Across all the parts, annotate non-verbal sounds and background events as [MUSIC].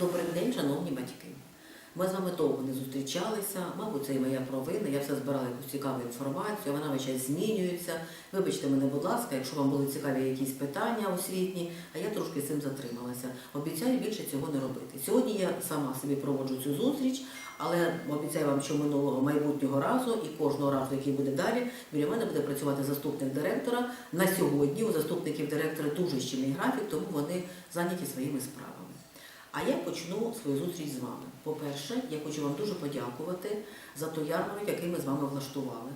Добрий день, шановні батьки. Ми з вами довго не зустрічалися, мабуть, це і моя провина. Я все збирала якусь цікаву інформацію, вона весь час змінюється. Вибачте мене, будь ласка, якщо вам були цікаві якісь питання освітні, а я трошки цим затрималася. Обіцяю більше цього не робити. Сьогодні я сама собі проводжу цю зустріч, але обіцяю вам, що минулого майбутнього разу і кожного разу, який буде далі, біля мене буде працювати заступник директора. На сьогодні у заступників директора дуже щільний графік, тому вони зайняті своїми справами. А я почну свою зустріч з вами. По-перше, я хочу вам дуже подякувати за той ярмарок, який ми з вами влаштували.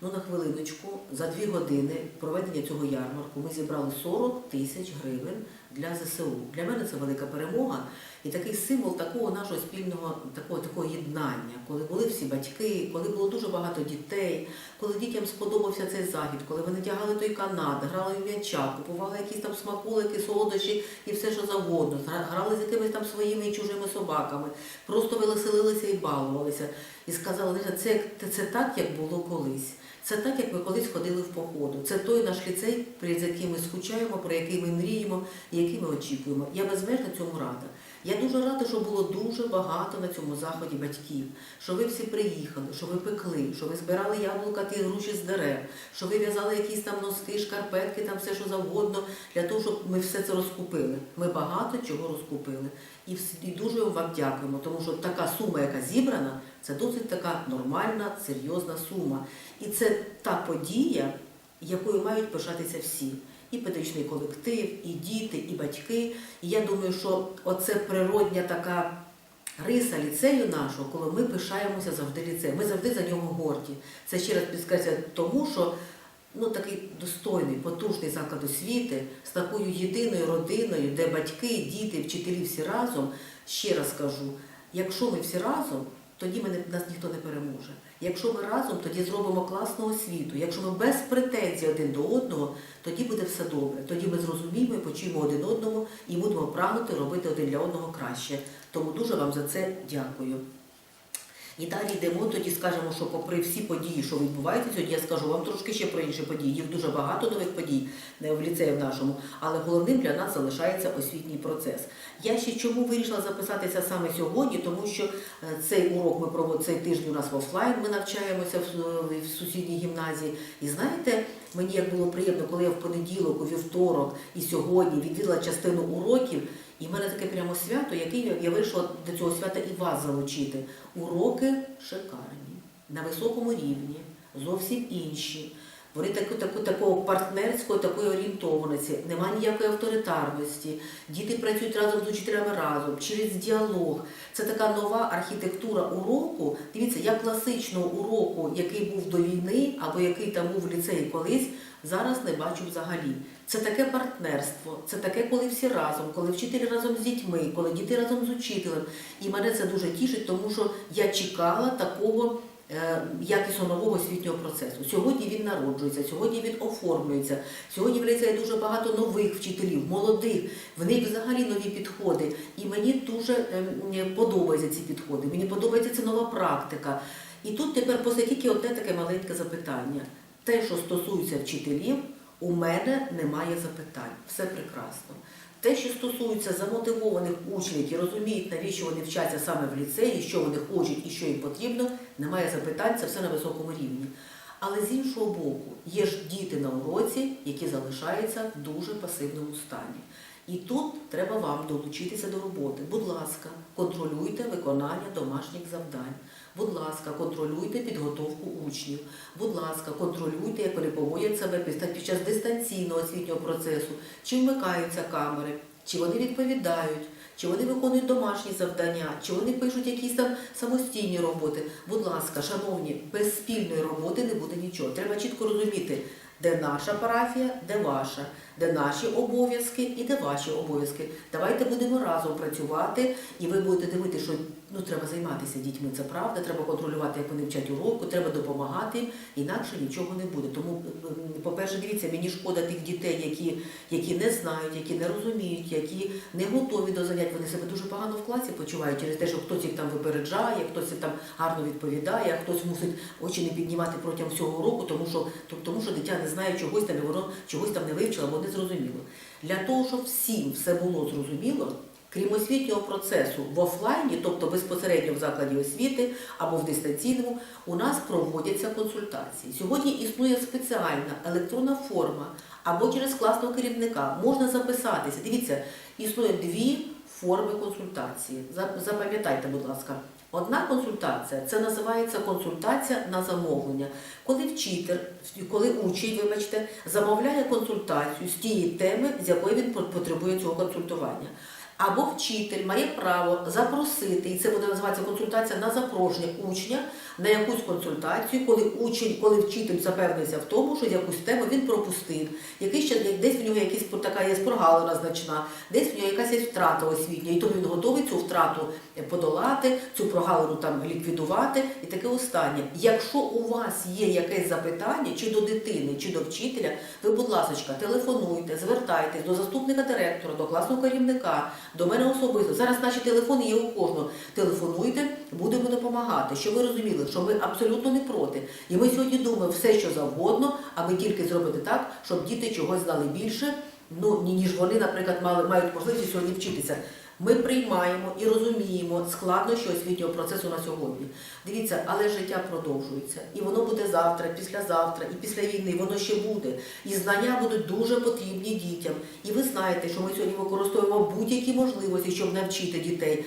Ну, на хвилиночку, за дві години проведення цього ярмарку ми зібрали 40 тисяч гривень для ЗСУ. Для мене це велика перемога і такий символ такого нашого спільного такого, такого єднання, коли були всі батьки, коли було дуже багато дітей, коли дітям сподобався цей захід, коли вони тягали той канат, грали в м'яча, купували якісь там смаколики, солодощі і все, що завгодно, гра- грали з якимись там своїми і чужими собаками, просто веселилися і балувалися. І сказали, «Леся, це, це так, як було колись. Це так, як ми колись ходили в походу. Це той наш ліцей, перед яким ми скучаємо, про який ми мріємо який ми очікуємо. Я безмежно цьому рада. Я дуже рада, що було дуже багато на цьому заході батьків, що ви всі приїхали, що ви пекли, що ви збирали яблука ті груші з дерев, що ви в'язали якісь там носки, шкарпетки, там все, що завгодно, для того, щоб ми все це розкупили. Ми багато чого розкупили. І, і дуже вам дякуємо, тому що така сума, яка зібрана, це досить така нормальна, серйозна сума. І це та подія, якою мають пишатися всі. І педагогічний колектив, і діти, і батьки. І я думаю, що оце природня така риса ліцею нашого, коли ми пишаємося завжди ліцеєм. Ми завжди за нього горді. Це ще раз підкреслює тому, що ну, такий достойний, потужний заклад освіти з такою єдиною родиною, де батьки, діти, вчителі всі разом. Ще раз кажу, якщо ми всі разом, тоді нас ніхто не переможе. Якщо ми разом, тоді зробимо класну освіту. Якщо ми без претензій один до одного, тоді буде все добре. Тоді ми зрозуміємо і почуємо один одному і будемо прагнути робити один для одного краще. Тому дуже вам за це дякую. І далі йдемо, тоді скажемо, що попри всі події, що відбуваються сьогодні, я скажу вам трошки ще про інші події. Їх дуже багато нових подій не в ліцеї в нашому, але головним для нас залишається освітній процес. Я ще чому вирішила записатися саме сьогодні, тому що е, цей урок ми проводимо цей тиждень у нас в офлайн. Ми навчаємося в, е, в сусідній гімназії. І знаєте, мені як було приємно, коли я в понеділок, у вівторок і сьогодні відвідала частину уроків. І в мене таке прямо свято, яке я- вирішила до цього свята і вас залучити. Уроки шикарні, на високому рівні, зовсім інші. Вони таку, таку, такого партнерського, такої орієнтованості, немає ніякої авторитарності. Діти працюють разом з учителями разом, через діалог. Це така нова архітектура уроку. Дивіться, я класичного уроку, який був до війни, або який там був в ліцеї колись, зараз не бачу взагалі. Це таке партнерство, це таке, коли всі разом, коли вчителі разом з дітьми, коли діти разом з учителем. І мене це дуже тішить, тому що я чекала такого якісно нового освітнього процесу. Сьогодні він народжується, сьогодні він оформлюється. Сьогодні в ліцеї дуже багато нових вчителів, молодих. В них взагалі нові підходи. І мені дуже ем, подобаються ці підходи. Мені подобається ця нова практика. І тут тепер после тільки одне таке маленьке запитання. Те, що стосується вчителів, у мене немає запитань. Все прекрасно. Те, що стосується замотивованих учнів, які розуміють, навіщо вони вчаться саме в ліцеї, що вони хочуть і що їм потрібно, немає запитань, це все на високому рівні. Але з іншого боку, є ж діти на уроці, які залишаються в дуже пасивному стані. І тут треба вам долучитися до роботи. Будь ласка, контролюйте виконання домашніх завдань. Будь ласка, контролюйте підготовку учнів. Будь ласка, контролюйте, як вони поводять себе під час дистанційного освітнього процесу, чи вмикаються камери, чи вони відповідають, чи вони виконують домашні завдання, чи вони пишуть якісь там самостійні роботи. Будь ласка, шановні, без спільної роботи не буде нічого. Треба чітко розуміти, де наша парафія, де ваша, де наші обов'язки і де ваші обов'язки. Давайте будемо разом працювати, і ви будете дивитися, що ну треба займатися дітьми. Це правда. Треба контролювати, як вони вчать уроку, треба допомагати, інакше нічого не буде. Тому, по-перше, дивіться, мені шкода тих дітей, які, які не знають, які не розуміють, які не готові до занять. Вони себе дуже погано в класі почувають через те, що хтось їх там випереджає, хтось їм там гарно відповідає, а хтось мусить очі не піднімати протягом всього року, тому що тому що дитя не знає чогось там, і воно чогось там не вивчило або не зрозуміло. Для того, щоб всім все було зрозуміло, Крім освітнього процесу в офлайні, тобто безпосередньо в закладі освіти або в дистанційному, у нас проводяться консультації. Сьогодні існує спеціальна електронна форма або через класного керівника можна записатися. Дивіться, існує дві форми консультації. Запам'ятайте, будь ласка. Одна консультація це називається консультація на замовлення, коли вчитель, коли учень, вибачте, замовляє консультацію з тієї теми, з якої він потребує цього консультування. Або вчитель має право запросити, і це буде називатися консультація на запрошення учня на якусь консультацію, коли учень, коли вчитель запевнився в тому, що якусь тему він пропустив, якийсь час, десь в нього якась така є прогалина значна, десь в нього якась є втрата освітня, і тому він готовий цю втрату подолати, цю прогалину там ліквідувати. І таке останнє. Якщо у вас є якесь запитання, чи до дитини, чи до вчителя, ви, будь ласка, телефонуйте, звертайтесь до заступника директора, до класного керівника, до мене особисто. Зараз наші телефони є у кожного. Телефонуйте, будемо допомагати. Щоб ви розуміли, що ми абсолютно не проти. І ми сьогодні думаємо все, що завгодно, аби тільки зробити так, щоб діти чогось знали більше, ну ніж вони, наприклад, мали мають можливість сьогодні вчитися. Ми приймаємо і розуміємо складнощі освітнього процесу на сьогодні. Дивіться, але життя продовжується, і воно буде завтра, післязавтра, і після війни воно ще буде. І знання будуть дуже потрібні дітям. І ви знаєте, що ми сьогодні використовуємо будь-які можливості, щоб навчити дітей.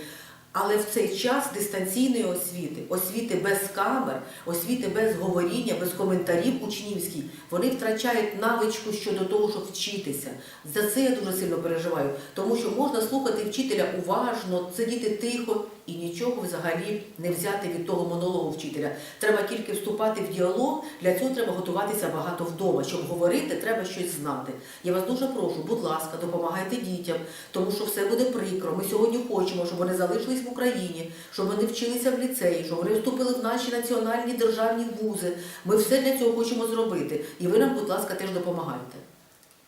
Але в цей час дистанційної освіти, освіти без камер, освіти без говоріння, без коментарів учнівських, вони втрачають навичку щодо того, щоб вчитися. За це я дуже сильно переживаю, тому що можна слухати вчителя уважно, сидіти тихо і нічого взагалі не взяти від того монологу вчителя. Треба тільки вступати в діалог. Для цього треба готуватися багато вдома. Щоб говорити, треба щось знати. Я вас дуже прошу, будь ласка, допомагайте дітям, тому що все буде прикро. Ми сьогодні хочемо, щоб вони залишились в Україні, щоб вони вчилися в ліцеї, щоб вони вступили в наші національні державні вузи. Ми все для цього хочемо зробити. І ви нам, будь ласка, теж допомагайте.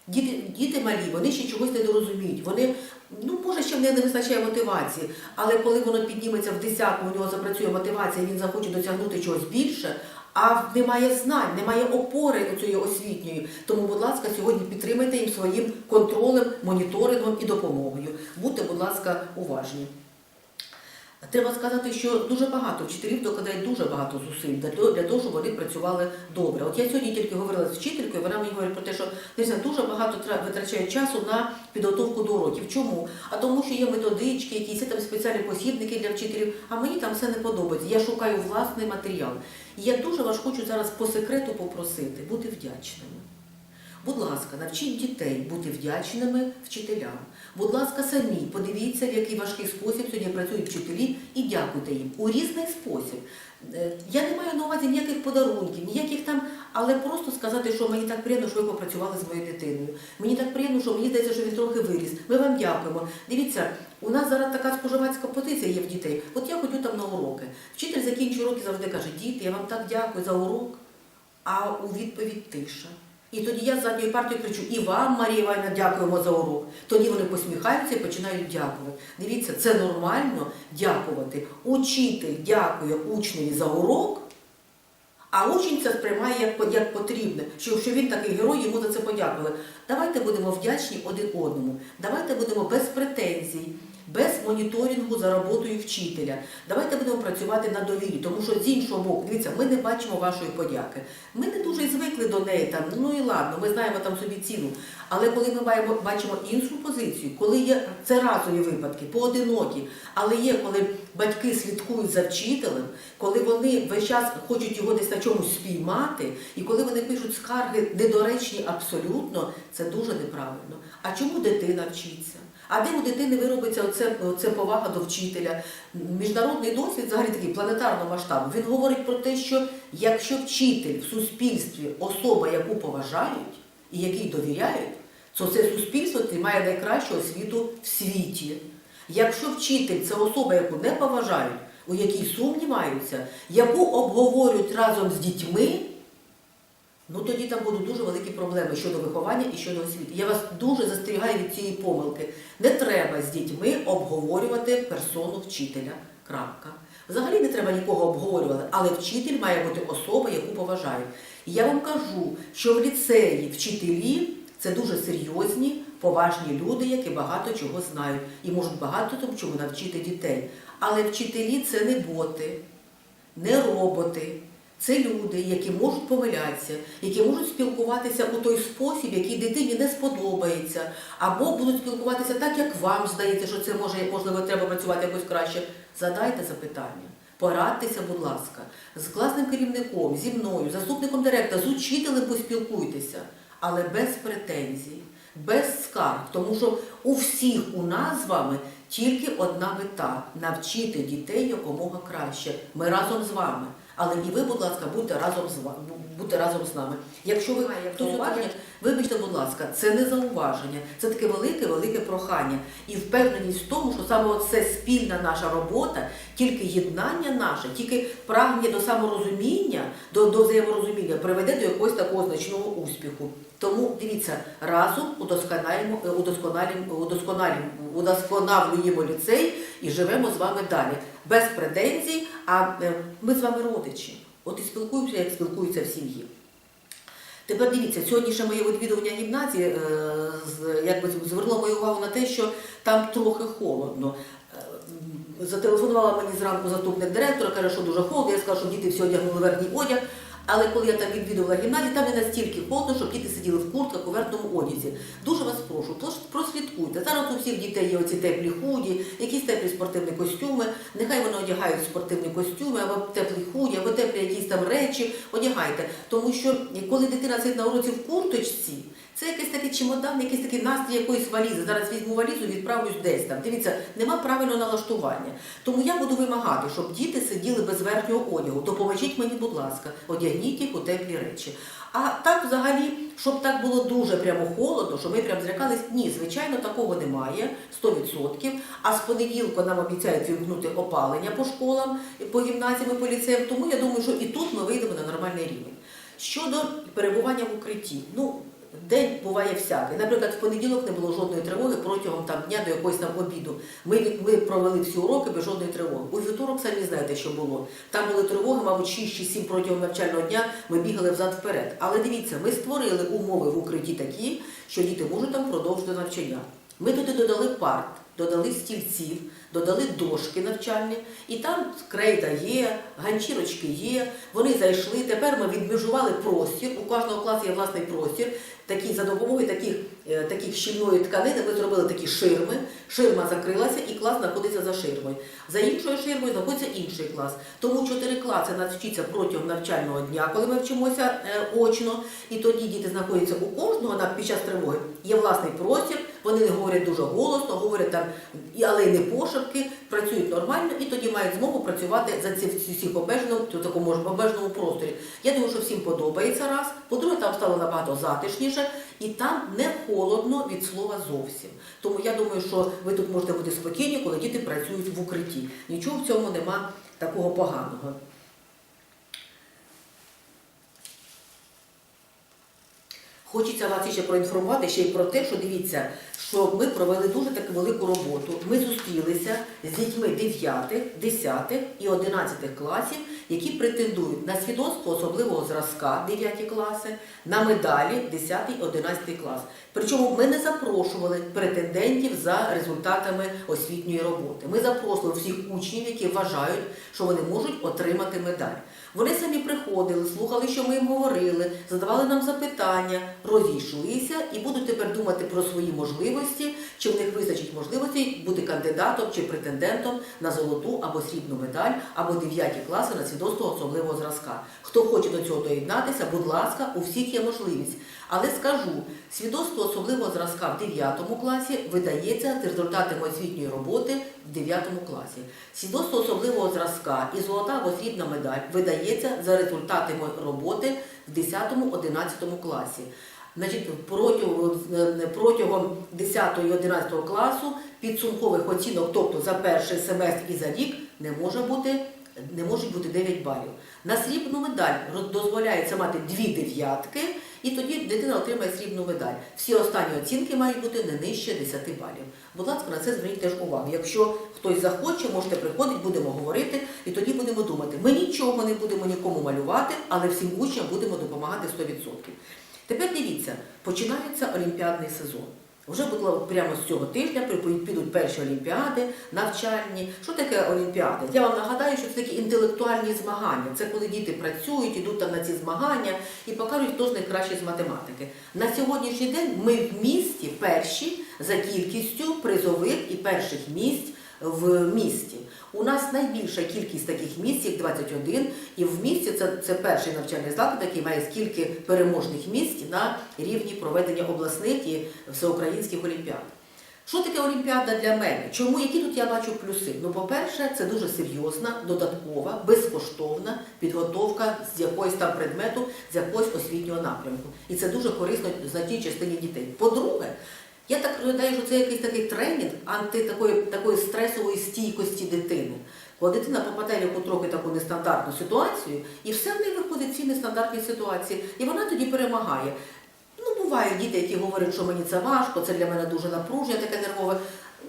Діти, діти малі, вони ще чогось не розуміють. Вони, ну може, ще в неї не вистачає мотивації, але коли воно підніметься в десятку, у нього запрацює мотивація, він захоче досягнути чогось більше, а немає знань, немає опори цієї освітньої. Тому, будь ласка, сьогодні підтримайте їм своїм контролем, моніторингом і допомогою. Будьте, будь ласка, уважні. Треба сказати, що дуже багато вчителів докладають дуже багато зусиль для того, щоб вони працювали добре. От я сьогодні тільки говорила з вчителькою, вона мені говорить про те, що дуже багато тра- витрачає часу на підготовку до уроків. Чому? А тому, що є методички, якісь там спеціальні посібники для вчителів, а мені там все не подобається. Я шукаю власний матеріал. І я дуже вас хочу зараз по секрету попросити бути вдячними. Будь ласка, навчіть дітей бути вдячними вчителям. Будь ласка, самі подивіться, в який важкий спосіб сьогодні працюють вчителі, і дякуйте їм у різний спосіб. Е, Я не маю на увазі ніяких подарунків, ніяких там, але просто сказати, що мені так приємно, що ви попрацювали з моєю дитиною. Мені так приємно, що мені здається, що він трохи виріс. Ми вам дякуємо. Дивіться, у нас зараз така споживацька позиція є в дітей. От я ходю там на уроки. Вчитель закінчує уроки, завжди каже, діти, я вам так дякую за урок, а у відповідь тиша. І тоді я з задньої партії кричу, і вам, Марія Івановна, дякуємо за урок. Тоді вони посміхаються і починають дякувати. Дивіться, це нормально дякувати. Учитель дякує учневі за урок, а учень це сприймає як, як потрібне, що, що він такий герой, йому за це подякували. Давайте будемо вдячні один одному. Давайте будемо без претензій, без моніторингу за роботою вчителя. Давайте будемо працювати на довірі, тому що з іншого боку, дивіться, ми не бачимо вашої подяки. Ми не дуже звикли до неї там. Ну і ладно, ми знаємо там собі ціну. Але коли ми маємо, бачимо іншу позицію, коли є це разові випадки, поодинокі, але є, коли батьки слідкують за вчителем, коли вони весь час хочуть його десь на чомусь спіймати, і коли вони пишуть скарги недоречні абсолютно, це дуже неправильно. А чому дитина вчиться? А де у дитини виробиться оце, оце повага до вчителя? Міжнародний досвід, взагалі такий планетарного масштабу, він говорить про те, що якщо вчитель в суспільстві особа, яку поважають і якій довіряють, то це суспільство має найкращу освіту в світі. Якщо вчитель це особа, яку не поважають, у якій сумніваються, яку обговорюють разом з дітьми, ну тоді там будуть дуже великі проблеми щодо виховання і щодо освіти. Я вас дуже застерігаю від цієї помилки. Не треба з дітьми обговорювати персону вчителя. Крапка. Взагалі не треба нікого обговорювати, але вчитель має бути особа, яку поважають. І я вам кажу, що в ліцеї вчителі це дуже серйозні, поважні люди, які багато чого знають і можуть багато тому чому навчити дітей. Але вчителі це не боти, не роботи. Це люди, які можуть помилятися, які можуть спілкуватися у той спосіб, який дитині не сподобається, або будуть спілкуватися так, як вам здається, що це може, можливо, треба працювати якось краще. Задайте запитання, порадьтеся, будь ласка, з класним керівником, зі мною, заступником директора, з учителем поспілкуйтеся, але без претензій, без скарг, тому що у всіх у нас з вами тільки одна мета навчити дітей якомога краще. Ми разом з вами. Але і ви, будь ласка, будьте разом з вами, будьте разом з нами. Якщо ви хтось уваження, вибачте, будь ласка, це не зауваження, це таке велике, велике прохання і впевненість в тому, що саме це спільна наша робота, тільки єднання наше, тільки прагнення до саморозуміння, до, до взаєморозуміння приведе до якогось такого значного успіху. Тому дивіться, разом удосконалюємо, е, удосконалюємо, удосконалюємо, удосконалюємо ліцей і живемо з вами далі. Без претензій, а е, ми з вами родичі. От і спілкуємося, як спілкуються в сім'ї. Тепер дивіться, сьогоднішнє моє відвідування гімназії е, якби звернуло мою увагу на те, що там трохи холодно. Зателефонувала мені зранку заступник директора, каже, що дуже холодно. Я сказала, що діти всі одягнули верхній одяг. Але коли я там відвідувала гімназію, там не настільки холодно, щоб діти сиділи в куртках у верхньому одязі. Дуже вас прошу, прослідкуйте. Зараз у всіх дітей є оці теплі худі, якісь теплі спортивні костюми. Нехай вони одягають спортивні костюми, або теплі худі, або теплі якісь там речі. Одягайте. Тому що коли дитина сидить на уроці в курточці, це якийсь такий чемодан, якийсь такий настрій якоїсь валізи. Зараз візьму валізу, відправлюсь десь там. Дивіться, нема правильного налаштування. Тому я буду вимагати, щоб діти сиділи без верхнього одягу. Допоможіть мені, будь ласка, одягніть їх у теплі речі. А так, взагалі, щоб так було дуже прямо холодно, щоб ми прям злякались, ні, звичайно, такого немає, 100%. А з понеділка нам обіцяють вімкнути опалення по школам, по гімназіям і по ліцеям. Тому я думаю, що і тут ми вийдемо на нормальний рівень. Щодо перебування в укритті, ну. День буває всякий. Наприклад, в понеділок не було жодної тривоги протягом там дня до якогось там обіду. Ми, ми провели всі уроки без жодної тривоги. У вівторок самі знаєте, що було. Там були тривоги, мабуть, 6 чи 7 протягом навчального дня. Ми бігали взад вперед. Але дивіться, ми створили умови в укритті такі, що діти можуть там продовжити навчання. Ми туди додали парт, додали стільців, додали дошки навчальні, і там крейда є, ганчірочки є. Вони зайшли. Тепер ми відмежували простір. У кожного класу є власний простір. Такі за допомогою таких, е, таких щільної тканини ми зробили такі ширми. Ширма закрилася, і клас знаходиться за ширмою. За іншою ширмою знаходиться інший клас. Тому чотири класи навчаться протягом навчального дня, коли ми вчимося е, очно, і тоді діти знаходяться у кожного під час тривоги. Є власний простір. Вони не говорять дуже голосно, говорять там, але й не пошепки, працюють нормально і тоді мають змогу працювати за ці всі- всіх обмеженому, такому обмеженому просторі. Я думаю, що всім подобається раз. По-друге, там стало набагато затишніше, і там не холодно від слова зовсім. Тому я думаю, що ви тут можете бути спокійні, коли діти працюють в укритті. Нічого в цьому нема такого поганого. Хочеться вас ще проінформувати ще й про те, що дивіться, що ми провели дуже таку велику роботу. Ми зустрілися з дітьми 9, 10 і 11 класів, які претендують на свідоцтво особливого зразка 9 класи, на медалі 10 і 11 клас. Причому ми не запрошували претендентів за результатами освітньої роботи. Ми запрошували всіх учнів, які вважають, що вони можуть отримати медаль. Вони самі приходили, слухали, що ми їм говорили, задавали нам запитання, розійшлися і будуть тепер думати про свої можливості, чи в них вистачить можливості бути кандидатом чи претендентом на золоту або срібну медаль, або 9 класи на свідоцтво особливого зразка. Хто хоче до цього доєднатися, будь ласка, у всіх є можливість. Але скажу, свідоцтво особливого зразка в 9 класі видається з результатами освітньої роботи в 9 класі. Свідоцтво особливого зразка і золота або срібна медаль видається за результатами роботи в 10-11 класі. Значить, протягом, е, протягом 10 і 11 класу підсумкових оцінок, тобто за перший семестр і за рік, не може бути не можуть бути 9 балів. На срібну медаль дозволяється мати дві дев'ятки, і тоді дитина отримає срібну медаль. Всі останні оцінки мають бути не нижче 10 балів. Будь ласка, на це зверніть теж увагу. Якщо хтось захоче, можете приходити, будемо говорити, і тоді будемо думати. Ми нічого не будемо нікому малювати, але всім учням будемо допомагати 100%. Тепер дивіться, починається олімпіадний сезон. Вже прямо з цього тижня підуть перші олімпіади, навчальні. Що таке олімпіади? Я вам нагадаю, що це такі інтелектуальні змагання. Це коли діти працюють, ідуть там на ці змагання і покажуть, хто з них кращий з математики. На сьогоднішній день ми в місті перші за кількістю призових і перших місць в місті. У нас найбільша кількість таких місць, їх 21, і в місті це, це перший навчальний заклад, який має скільки переможних місць на рівні проведення обласних і всеукраїнських олімпіад. Що таке Олімпіада для мене? Чому які тут я бачу плюси? Ну, по-перше, це дуже серйозна, додаткова, безкоштовна підготовка з якогось там предмету, з якогось освітнього напрямку. І це дуже корисно значній частині дітей. По-друге, я так розглядаю, що це якийсь такий тренінг анти такої, такої стресової стійкості дитини. Коли дитина попадає в яку трохи таку нестандартну ситуацію, і все в неї виходить в ці нестандартні ситуації, і вона тоді перемагає. Ну, бувають діти, які говорять, що мені це важко, це для мене дуже напруження, таке нервове.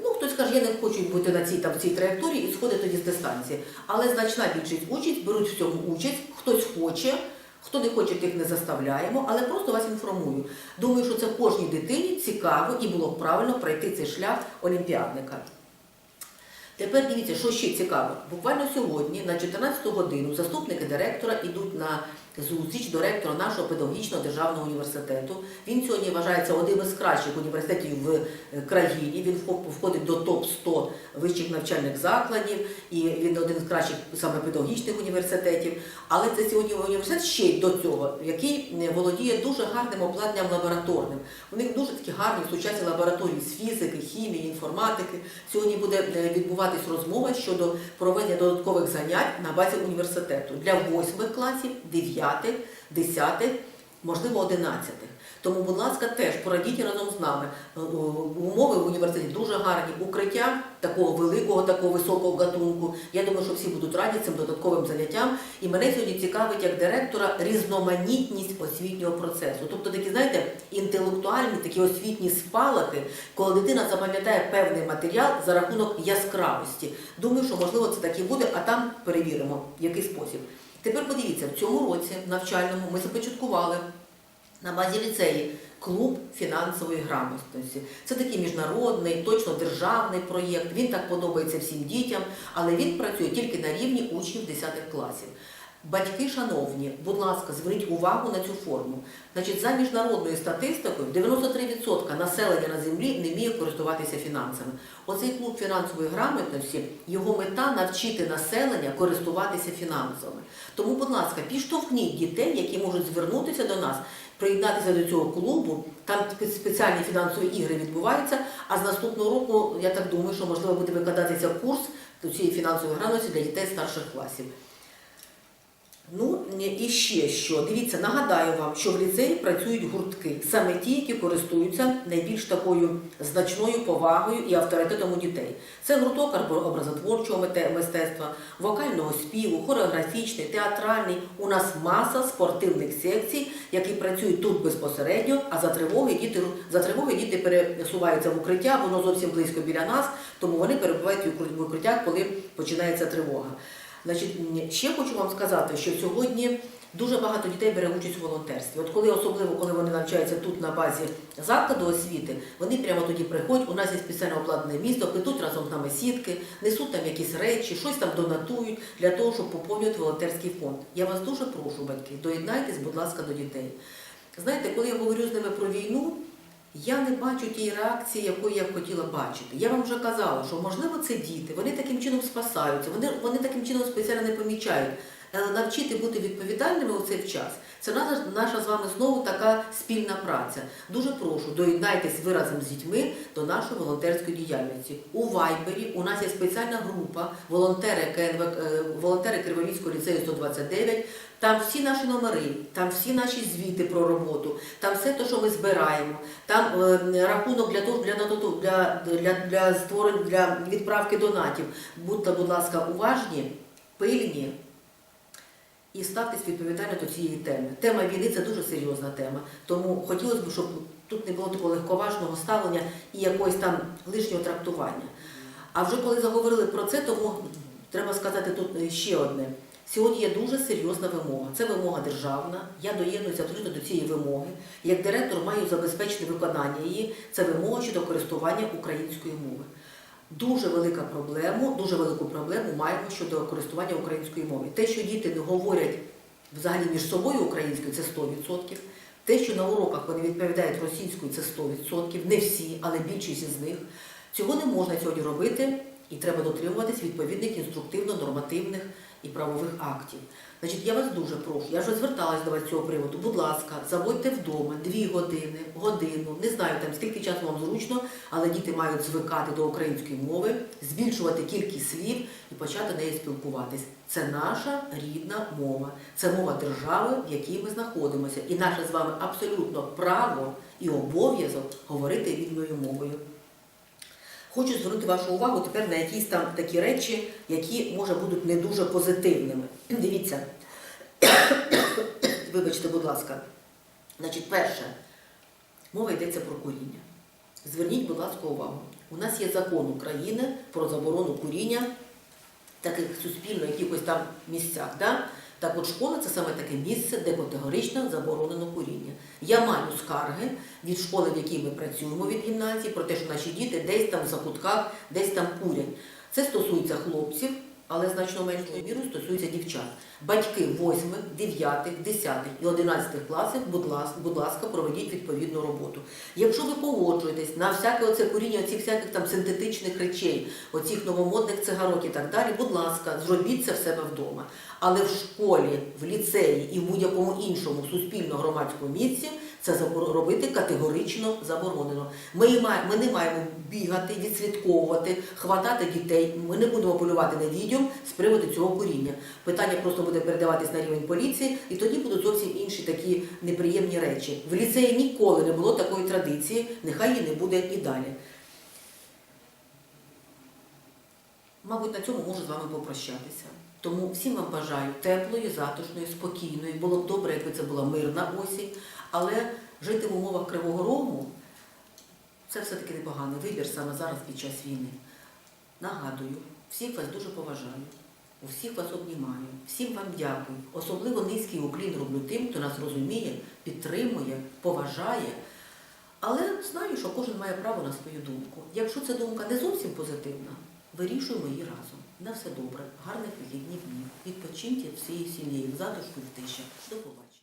Ну, хтось каже, я не хочу бути на цій там цій траєкторії і сходить тоді з дистанції. Але значна більшість участь беруть в цьому участь, хтось хоче, хто не хоче, тих не заставляємо, але просто вас інформую. Думаю, що це кожній дитині цікаво і було б правильно пройти цей шлях олімпіадника. Тепер дивіться, що ще цікаво. Буквально сьогодні, на 14 годину, заступники директора йдуть на зустріч до ректора нашого педагогічного державного університету. Він сьогодні вважається одним із кращих університетів в е, країні. Він входить до топ 100 вищих навчальних закладів, і він один з кращих саме педагогічних університетів. Але це сьогодні університет ще й до цього, який е, володіє дуже гарним обладнанням лабораторним. У них дуже такі гарні сучасні лабораторії з фізики, хімії, інформатики. Сьогодні буде е, відбуватись розмова щодо проведення додаткових занять на базі університету для 8 класів, 9, 10, можливо, 11. Тому, будь ласка, теж порадіть разом з нами. Е, Умови в університеті дуже гарні, укриття такого великого, такого високого гатунку. Я думаю, що всі будуть раді цим додатковим заняттям. І мене сьогодні цікавить як директора різноманітність освітнього процесу. Тобто такі, знаєте, інтелектуальні такі освітні спалахи, коли дитина запам'ятає певний матеріал за рахунок яскравості. Думаю, що можливо це так і буде, а там перевіримо, в який спосіб. Тепер подивіться, в цьому році навчальному ми започаткували на базі ліцеї клуб фінансової грамотності. Це такий міжнародний, точно державний проєкт. Він так подобається всім дітям, але він працює тільки на рівні учнів 10 класів. Батьки, шановні, будь ласка, зверніть увагу на цю форму. Значить, за міжнародною статистикою, 93% населення на землі не вміє користуватися фінансами. Оцей клуб фінансової грамотності, його мета навчити населення користуватися фінансами. Тому, будь ласка, підштовхніть дітей, які можуть звернутися до нас, приєднатися до цього клубу. Там спеціальні фінансові ігри відбуваються. А з наступного року, я так думаю, що можливо буде викладатися курс до цієї фінансової грамотності для дітей старших класів. Ну і ще що. Дивіться, нагадаю вам, що в ліцеї працюють гуртки, саме ті, які користуються найбільш такою значною повагою і авторитетом у дітей. Це гурток образотворчого мистецтва, вокального співу, хореографічний, театральний. У нас маса спортивних секцій, які працюють тут безпосередньо, а за тривоги діти за тривоги діти пересуваються в укриття, воно зовсім близько біля нас, тому вони перебувають в укриттях, коли починається тривога. Значить, ще хочу вам сказати, що сьогодні дуже багато дітей бере участь у волонтерстві. От коли особливо, коли вони навчаються тут на базі закладу освіти, вони прямо тоді приходять. У нас є спеціально обладнане місто, плетуть разом з нами сітки, несуть там якісь речі, щось там донатують для того, щоб поповнювати волонтерський фонд. Я вас дуже прошу, батьки, доєднайтесь, будь ласка, до дітей. Знаєте, коли я говорю з ними про війну, я не бачу тієї реакції, якої я б хотіла бачити. Я вам вже казала, що можливо це діти, вони таким чином спасаються, вони, вони таким чином спеціально не помічають. Але навчити бути відповідальними у цей час це наша, з вами знову така спільна праця. Дуже прошу, доєднайтесь ви разом з дітьми до нашої волонтерської діяльності. У Вайбері у нас є спеціальна група волонтери е, волонтери Криворізького ліцею 129. Там всі наші номери, там всі наші звіти про роботу, там все те, що ми збираємо, там е, рахунок для того, для, для, для, для створення для відправки донатів. Будьте, будь ласка, уважні, пильні і ставтесь відповідально до цієї теми. Тема війни це дуже серйозна тема. Тому хотілося б, щоб тут не було такого легковажного ставлення і якогось там лишнього трактування. А вже коли заговорили про це, тому треба сказати тут ще одне. Сьогодні є дуже серйозна вимога. Це вимога державна. Я доєднуюся абсолютно до цієї вимоги. Як директор маю забезпечити виконання її. Це вимога щодо користування української мови. Дуже велика проблема, дуже велику проблему маємо щодо користування української мови. Те, що діти не говорять взагалі між собою українською, це 100%. Те, що на уроках вони відповідають російською, це 100%. Не всі, але більшість із них. Цього не можна сьогодні робити, і треба дотримуватись відповідних інструктивно-нормативних і правових актів. Значить, я вас дуже прошу, я вже зверталась до вас цього приводу. Будь ласка, заводьте вдома дві години, годину, не знаю там скільки часу вам зручно, але діти мають звикати до української мови, збільшувати кількість слів і почати нею спілкуватись. Це наша рідна мова, це мова держави, в якій ми знаходимося, і наше з вами абсолютно право і обов'язок говорити рідною мовою. Хочу звернути вашу увагу тепер на якісь там такі речі, які може будуть не дуже позитивними. [CLEARS THROAT] Дивіться, [CLEARS THROAT] вибачте, будь ласка. Значить, перше, мова йдеться про куріння. Зверніть, будь ласка, увагу. У нас є закон України про заборону куріння в таких суспільно якихось там місцях. Да? Так от школа це саме таке місце, де категорично заборонено куріння. Я маю скарги від школи, в якій ми працюємо від гімназії, про те, що наші діти десь там в закутках, десь там курять. Це стосується хлопців, але значно меншою мірою стосується дівчат. Батьки 8, 9, 10 і 11 класів, будь ласка, будь ласка, проведіть відповідну роботу. Якщо ви погоджуєтесь на всяке оце куріння, оцих всяких там синтетичних речей, оцих новомодних цигарок і так далі, будь ласка, зробіть це в себе вдома. Але в школі, в ліцеї і в будь-якому іншому суспільно-громадському місці це робити категорично заборонено. Ми, ми не маємо бігати, відслідковувати, хватати дітей. Ми не будемо полювати на відьом з приводу цього куріння. Питання просто буде передаватись на рівень поліції, і тоді будуть зовсім інші такі неприємні речі. В ліцеї ніколи не було такої традиції, нехай її не буде і далі. Мабуть, на цьому можу з вами попрощатися. Тому всім вам бажаю теплої, затишної, спокійної. Було б добре, якби це була мирна осінь, але жити в умовах Кривого Рогу це все-таки непоганий вибір саме зараз під час війни. Нагадую, всіх вас дуже поважаю, усіх вас обнімаю, всім вам дякую. Особливо низький уклін роблю тим, хто нас розуміє, підтримує, поважає. Але знаю, що кожен має право на свою думку. Якщо ця думка не зовсім позитивна, вирішуємо її разом. На все добре, гарних вихідних днів. Відпочиньте всією сім'єю в затишку в тиші. До побачення.